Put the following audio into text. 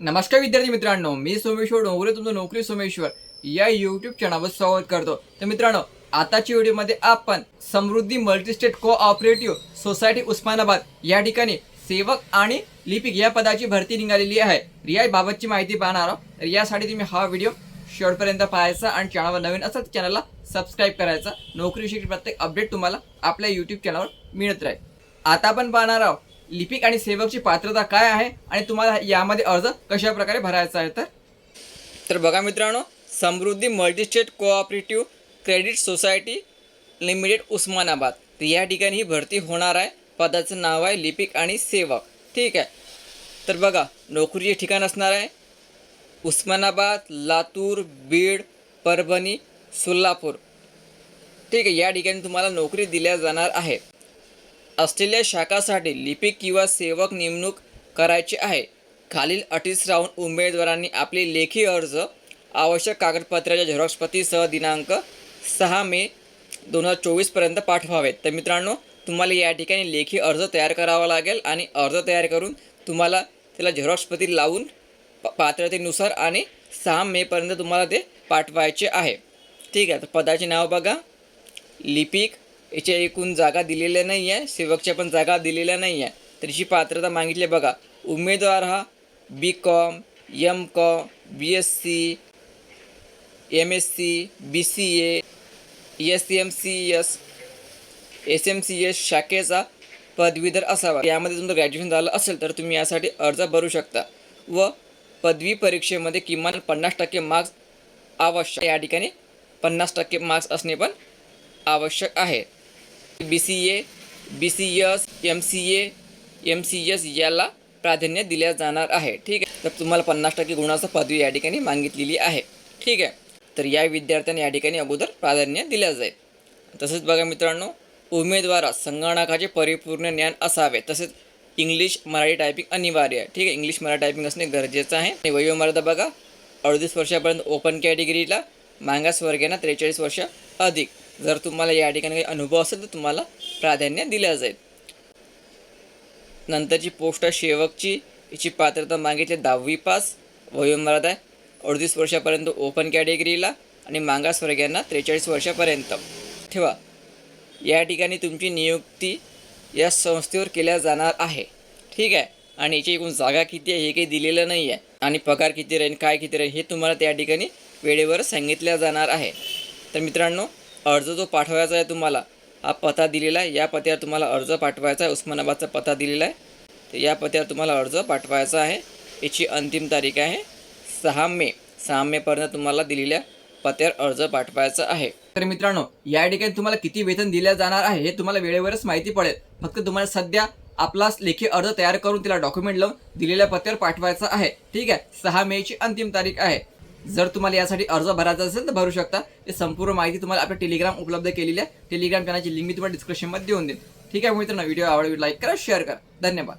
नमस्कार विद्यार्थी मित्रांनो मी सोमेश्वर डोंगरे तुमचं नोकरी सोमेश्वर. या यूट्यूब चॅनलवर स्वागत करतो. तर मित्रांनो आताच्या व्हिडिओमध्ये आपण Samruddhi multistate cooperative society Osmanabad या ठिकाणी सेवक आणि लिपिक या पदाची भरती निघालेली आहे. रिया बाबतची माहिती पाहणार आहोत. यासाठी तुम्ही हा व्हिडिओ शेवटपर्यंत पाहायचा आणि चॅनलवर नवीन असाल चॅनलला सबस्क्राईब करायचा. नोकरीविषयी प्रत्येक अपडेट तुम्हाला आपल्या यूट्यूब चॅनलवर मिळत राहील. आता आपण पाहणार आहोत लिपिक आणि सेवकची पात्रता काय आहे आणि तुम्हाला यामध्ये अर्ज कशा प्रकारे भरायचा आहे तर? तर बघा मित्रांनो Samruddhi multistate cooperative credit society limited Osmanabad. तर या ठिकाणी ही भरती होणार आहे. पदाचं नाव आहे लिपिक आणि सेवक. ठीक आहे? तर बघा नोकरीचे ठिकाण असणार आहे. उस्मानाबाद लातूर बीड परभणी सोलापूर. ठीक आहे? या ठिकाणी तुम्हाला नोकरी दिल्या जाणार आहे. असलेल्या शाखासाठी लिपिक किंवा सेवक नेमणूक करायची आहे. खालील अटीस राहून उमेदवारांनी आपले लेखी अर्ज आवश्यक कागदपत्राच्या झेरॉक्सपतीसह दिनांक सहा मे दोन हजार चोवीसपर्यंत पाठवावेत. तर मित्रांनो तुम्हाला या ठिकाणी लेखी अर्ज तयार करावा लागेल आणि अर्ज तयार करून तुम्हाला त्याला झेरॉक्सपती लावून पात्रतेनुसार आणि सहा मेपर्यंत तुम्हाला ते पाठवायचे आहे. ठीक आहे तर पदाचे नाव बघा. लिपिक याच्या एकूण जागा दिलेल्या नाही आहे सेवकच्या पण जागा दिलेल्या नाही आहे तर पात्रता मागितली आहे बघा. उमेदवार हा B com M com B S C M S C B C A S M C S S M C S शाखेचा पदवीधर असावा. यामध्ये तुमचं ग्रॅज्युएशन झालं असेल तर तुम्ही यासाठी अर्ज भरू शकता व पदवी परीक्षेमध्ये किमान पन्नास टक्के मार्क्स आवश्यक. या ठिकाणी पन्नास टक्के मार्क्स असणे पण आवश्यक आहे. B C A B C S M C A M C S याला प्राधान्य दिल्या जाणार आहे. ठीक आहे? तर तुम्हाला पन्नास टक्के गुणाचा पदवी या ठिकाणी मागितलेली आहे. ठीक आहे? तर या विद्यार्थ्यांना या ठिकाणी अगोदर प्राधान्य दिल्या जाईल. तसेच बघा मित्रांनो उमेदवारास संगणकाचे परिपूर्ण ज्ञान असावे. तसेच इंग्लिश मराठी टायपिंग अनिवार्य आहे. ठीक आहे? इंग्लिश मराठी टायपिंग असणे गरजेचं आहे. आणि वयोमर्यादा बघा अडतीस वर्षापर्यंत ओपन कॅटेगरीला मागास वर्गांना त्रेचाळीस वर्ष अधिक. जर तुम्हाला या ठिकाणी काही अनुभव असेल तर तुम्हाला प्राधान्य दिल्या जाईल. नंतरची पोस्ट आहे शेवकची याची पात्रता मागितली दहावी पास. वयोमर्यादा आहे अडतीस वर्षापर्यंत ओपन कॅटेगरीला आणि मागास वर्गांना त्रेचाळीस वर्षापर्यंत. ठेवा. या ठिकाणी तुमची नियुक्ती या संस्थेवर केल्या जाणार आहे. ठीक आहे? आणि याची एकूण जागा किती आहे हे काही दिलेलं नाही आहे. आणि पगार किती राहील काय किती राहील हे तुम्हाला त्या ठिकाणी वेळेवर सांगितल्या जाणार आहे. तर मित्रांनो अर्ज जो पाठवायचा आहे तुम्हाला हा पत्ता दिलेला आहे. या पत्त्यावर तुम्हाला अर्ज पाठवायचा आहे. उस्मानाबादचा पत्ता दिलेला आहे. तर या पत्त्यावर तुम्हाला अर्ज पाठवायचा आहे. याची अंतिम तारीख आहे सहा मे. सहा मेपर्यंत तुम्हाला दिलेल्या पत्त्यावर अर्ज पाठवायचा आहे. तर मित्रांनो या ठिकाणी तुम्हाला किती वेतन दिल्या जाणार आहे हे तुम्हाला वेळेवरच माहिती पडेल. फक्त तुम्हाला सध्या आपला लेखी अर्ज तयार करून तिला डॉक्युमेंट लावून दिलेल्या पत्त्यावर पाठवायचा आहे. ठीक आहे? सहा मेची अंतिम तारीख आहे. जर तुम्हाला यासाठी अर्ज भरायचा असेल तर भरू शकता. ते संपूर्ण माहिती तुम्हाला आपल्या टेलिग्राम उपलब्ध केलेली आहे. टेलिग्राम चॅनलची लिंक मी तुम्हाला डिस्क्रिप्शनमध्ये देऊन देईन. ठीक आहे मित्रांनो व्हिडिओ आवडली लाईक करा शेअर करा. धन्यवाद.